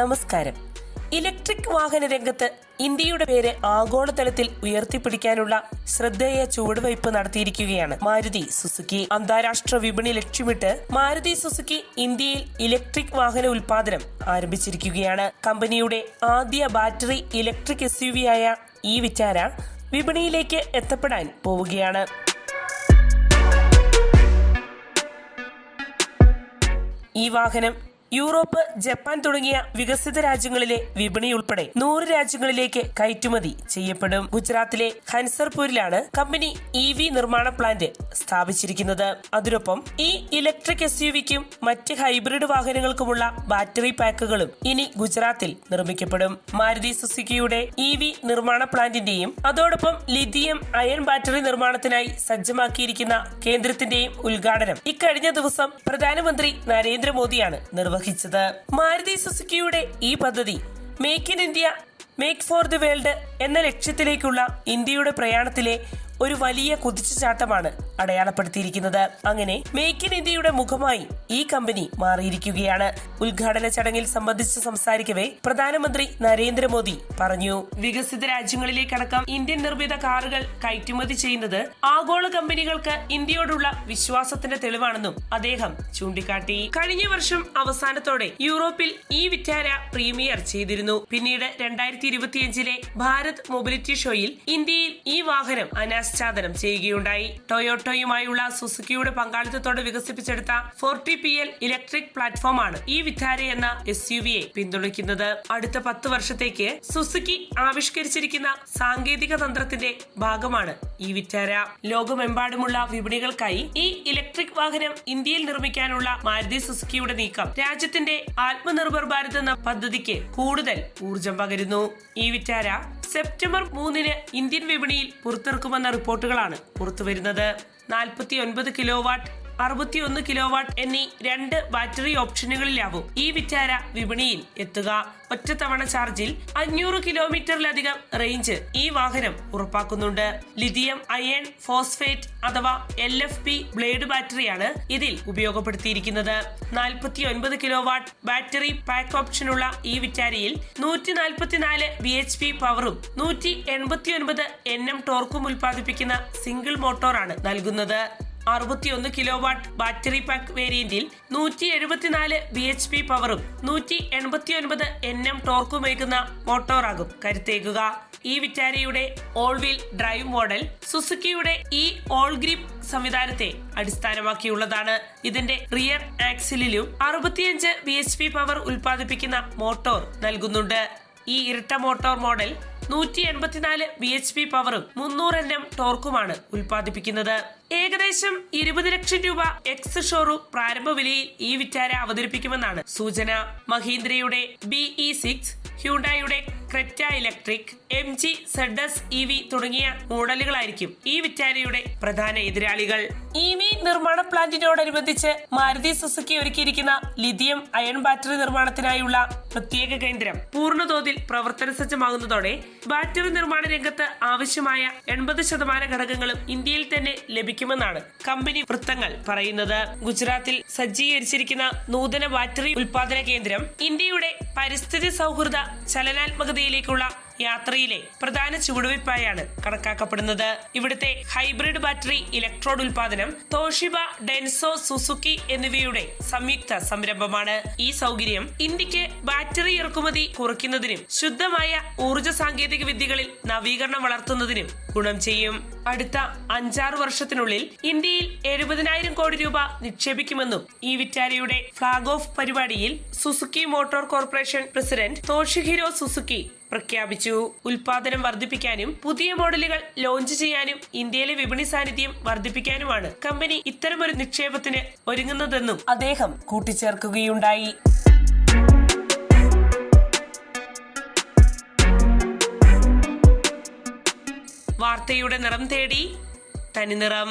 നമസ്കാരം. ഇലക്ട്രിക് വാഹന രംഗത്ത് ഇന്ത്യയുടെ പേര് ആഗോളതലത്തിൽ ഉയർത്തിപ്പിടിക്കാനുള്ള ശ്രദ്ധേയ ചുവടുവയ്പ് നടത്തിയിരിക്കുകയാണ് മാരുതി സുസുക്കി. അന്താരാഷ്ട്ര വിപണി ലക്ഷ്യമിട്ട് മാരുതി സുസുക്കി ഇന്ത്യയിൽ ഇലക്ട്രിക് വാഹന ഉൽപാദനം ആരംഭിച്ചിരിക്കുകയാണ്. കമ്പനിയുടെ ആദ്യ ബാറ്ററി ഇലക്ട്രിക് എസ് ആയ ഈ വിറ്റാര വിപണിയിലേക്ക് എത്തപ്പെടാൻ പോവുകയാണ്. ഈ വാഹനം യൂറോപ്പ് ജപ്പാൻ തുടങ്ങിയ വികസിത രാജ്യങ്ങളിലെ വിപണി ഉൾപ്പെടെ നൂറ് രാജ്യങ്ങളിലേക്ക് കയറ്റുമതി ചെയ്യപ്പെടും. ഗുജറാത്തിലെ ഹൻസർപൂരിലാണ് കമ്പനി ഇ വി നിർമ്മാണ പ്ലാന്റ് സ്ഥാപിച്ചിരിക്കുന്നത്. അതിനൊപ്പം ഈ ഇലക്ട്രിക് എസ് യു വിക്കും മറ്റ് ഹൈബ്രിഡ് വാഹനങ്ങൾക്കുമുള്ള ബാറ്ററി പാക്കുകളും ഇനി ഗുജറാത്തിൽ നിർമ്മിക്കപ്പെടും. മാരുതി സുസുക്കിയുടെ ഇ വി നിർമ്മാണ പ്ലാന്റിന്റെയും അതോടൊപ്പം ലിഥിയം അയൺ ബാറ്ററി നിർമ്മാണത്തിനായി സജ്ജമാക്കിയിരിക്കുന്ന കേന്ദ്രത്തിന്റെയും ഉദ്ഘാടനം ഇക്കഴിഞ്ഞ ദിവസം പ്രധാനമന്ത്രി നരേന്ദ്രമോദിയാണ് നിർവഹിച്ചത്. മാരുതി സുസുക്കിയുടെ ഈ പദ്ധതി make in India make for the world എന്ന ലക്ഷ്യത്തിലേക്കുള്ള ഇന്ത്യയുടെ പ്രയാണത്തിലെ ഒരു വലിയ കുതിച്ചുചാട്ടമാണ് അടയാളപ്പെടുത്തിയിരിക്കുന്നത്. അങ്ങനെ മേക്ക് ഇൻ ഇന്ത്യയുടെ മുഖമായി ഈ കമ്പനി മാറിയിരിക്കുകയാണ്. ഉദ്ഘാടന ചടങ്ങിൽ സംബന്ധിച്ച് സംസാരിക്കവേ പ്രധാനമന്ത്രി നരേന്ദ്രമോദി പറഞ്ഞു. വികസിത രാജ്യങ്ങളിലേക്കടക്കം ഇന്ത്യൻ നിർമ്മിത കാറുകൾ കയറ്റുമതി ചെയ്യുന്നത് ആഗോള കമ്പനികൾക്ക് ഇന്ത്യയോടുള്ള വിശ്വാസത്തിന്റെ തെളിവാണെന്നും അദ്ദേഹം ചൂണ്ടിക്കാട്ടി. കഴിഞ്ഞ വർഷം അവസാനത്തോടെ യൂറോപ്പിൽ ഈ വിറ്റാര പ്രീമിയർ ചെയ്തിരുന്നു. പിന്നീട് രണ്ടായിരത്തി ഇരുപത്തിയഞ്ചിലെ ഭാരത് മൊബിലിറ്റി ഷോയിൽ ഇന്ത്യയിൽ ഈ വാഹനം അനാച്ഛാദനം ചെയ്യുകയുണ്ടായി. ടൊയോട്ടോയുമായുള്ള സുസുക്കിയുടെ പങ്കാളിത്തത്തോടെ വികസിപ്പിച്ചെടുത്ത ഫോർട്ടി പി എൽ ഇലക്ട്രിക് പ്ലാറ്റ്ഫോമാണ് ഈ വിറ്റാര എന്ന എസ് യു വിയെ പിന്തുണയ്ക്കുന്നത്. അടുത്ത പത്ത് വർഷത്തേക്ക് സുസുക്കി ആവിഷ്കരിച്ചിരിക്കുന്ന സാങ്കേതിക തന്ത്രത്തിന്റെ ഭാഗമാണ് ഈ വിറ്റാര ലോകമെമ്പാടുമുള്ള വിപണികൾക്കായി ഈ ഇലക്ട്രിക് വാഹനം ഇന്ത്യയിൽ നിർമ്മിക്കാനുള്ള മാരുതി സുസുക്കിയുടെ നീക്കം രാജ്യത്തിന്റെ ആത്മനിർഭർ ഭാരത് എന്ന പദ്ധതിക്ക് കൂടുതൽ ഊർജം പകരുന്നു. ഈ വിറ്റാര സെപ്റ്റംബർ മൂന്നിന് ഇന്ത്യൻ വിപണിയിൽ പുറത്തിറക്കുമെന്ന റിപ്പോർട്ടുകളാണ് പുറത്തുവരുന്നത്. നാൽപ്പത്തി ഒൻപത് കിലോ വാട്ട് അറുപത്തിയൊന്ന് കിലോ വാട്ട് എന്നീ രണ്ട് ബാറ്ററി ഓപ്ഷനുകളിലാവും ഈ വിറ്റാര വിപണിയിൽ എത്തുക. ഒറ്റത്തവണ ചാർജിൽ അഞ്ഞൂറ് കിലോമീറ്ററിലധികം റേഞ്ച് ഈ വാഹനം ഉറപ്പാക്കുന്നുണ്ട്. ലിഥിയം അയൺ ഫോസ്ഫേറ്റ് അഥവാ എൽ എഫ് പി ബ്ലേഡ് ബാറ്ററിയാണ് ഇതിൽ ഉപയോഗപ്പെടുത്തിയിരിക്കുന്നത്. നാൽപ്പത്തി ഒൻപത് കിലോ വാട്ട് ബാറ്ററി പാക്ക് ഓപ്ഷനുള്ള ഈ വിറ്റാരിയിൽ നൂറ്റി നാൽപ്പത്തിനാല് ബി എച്ച് പി പവറും നൂറ്റി എൺപത്തിയൊൻപത് എൻ എം ടോർക്കും ഉൽപ്പാദിപ്പിക്കുന്ന സിംഗിൾ മോട്ടോറാണ് നൽകുന്നത്. അറുപത്തിയൊന്ന് കിലോ വാട്ട് ബാറ്ററി പാക്ക് വേരിയന്റിൽ നൂറ്റി എഴുപത്തിനാല് ബി എച്ച് പി പവറും നൂറ്റി എൺപത്തി ഒൻപത് എൻ എം ടോർക്കുമേകുന്ന മോട്ടോറാകും കരുത്തേക്കുക ഈ വിറ്റാരയുടെ ഓൾ വീൽ ഡ്രൈവ് മോഡൽ സുസുക്കിയുടെ ഈ ഓൾ ഗ്രിപ്പ് സംവിധാനത്തെ അടിസ്ഥാനമാക്കിയുള്ളതാണ്. ഇതിന്റെ റിയർ ആക്സിലും അറുപത്തിയഞ്ച് ബി എച്ച് പി പവർ ഉൽപ്പാദിപ്പിക്കുന്ന മോട്ടോർ നൽകുന്നുണ്ട്. ഈ ഇരട്ട മോട്ടോർ മോഡൽ നൂറ്റി എൺപത്തിനാല് ബി എച്ച് പി പവറും മുന്നൂറ് എൻ എം ടോർക്കുമാണ് ഉൽപ്പാദിപ്പിക്കുന്നത്. ഏകദേശം ഇരുപത് ലക്ഷം രൂപ എക്സ് ഷോറൂം പ്രാരംഭ വിലയിൽ ഈ വിറ്റാര അവതരിപ്പിക്കുമെന്നാണ് സൂചന. മഹീന്ദ്രയുടെ BE six ഹ്യൂണ്ടായുടെ Creta electric M G ZS E V തുടങ്ങിയ മോഡലുകളായിരിക്കും ഈ വിറ്റാരയുടെ പ്രധാന എതിരാളികൾ. ഇ വി നിർമ്മാണ പ്ലാന്റിനോടനുബന്ധിച്ച് മാരുതി സുസുക്കി ഒരുക്കിയിരിക്കുന്ന ലിഥിയം അയൺ ബാറ്ററി നിർമ്മാണത്തിനായുള്ള പ്രത്യേക കേന്ദ്രം പൂർണതോതിൽ പ്രവർത്തന സജ്ജമാകുന്നതോടെ ബാറ്ററി നിർമ്മാണ രംഗത്ത് ആവശ്യമായ എൺപത് ശതമാനം ഘടകങ്ങളും ഇന്ത്യയിൽ തന്നെ ലഭിക്കുമെന്നാണ് കമ്പനി വൃത്തങ്ങൾ പറയുന്നത്. ഗുജറാത്തിൽ സജ്ജീകരിച്ചിരിക്കുന്ന നൂതന ബാറ്ററി ഉൽപാദന കേന്ദ്രം ഇന്ത്യയുടെ പരിസ്ഥിതി സൗഹൃദ ചലനാത്മകതയിലേക്കുള്ള യാത്രയിലെ പ്രധാന ചുവടുവയ്പായാണ് കണക്കാക്കപ്പെടുന്നത്. ഇവിടുത്തെ ഹൈബ്രിഡ് ബാറ്ററി ഇലക്ട്രോഡ് ഉൽപാദനം തോഷിബ ഡെൻസോ സുസുക്കി എന്നിവയുടെ സംയുക്ത സംരംഭമാണ്. ഈ സൗകര്യം ഇന്ത്യയ്ക്ക് ബാറ്ററി ഇറക്കുമതി കുറയ്ക്കുന്നതിനും ശുദ്ധമായ ഊർജ സാങ്കേതിക വിദ്യകളിൽ നവീകരണം വളർത്തുന്നതിനും ഗുണം ചെയ്യും. അടുത്ത അഞ്ചാറ് വർഷത്തിനുള്ളിൽ ഇന്ത്യയിൽ എഴുപതിനായിരം കോടി രൂപ നിക്ഷേപിക്കുമെന്നും ഈ വിറ്റാരയുടെ ഫ്ളാഗ് ഓഫ് പരിപാടിയിൽ Suzuki motor corporation president Toshihiro Suzuki പ്രഖ്യാപിച്ചു. ഉൽപാദനം വർദ്ധിപ്പിക്കാനും പുതിയ മോഡലുകൾ ലോഞ്ച് ചെയ്യാനും ഇന്ത്യയിലെ വിപണി സാന്നിധ്യം വർദ്ധിപ്പിക്കാനുമാണ് കമ്പനി ഇത്തരമൊരു നിക്ഷേപത്തിന് ഒരുങ്ങുന്നതെന്നും അദ്ദേഹം കൂട്ടിച്ചേർക്കുകയുണ്ടായി. വാർത്തയുടെ നിറം തേടി തനിനിറം.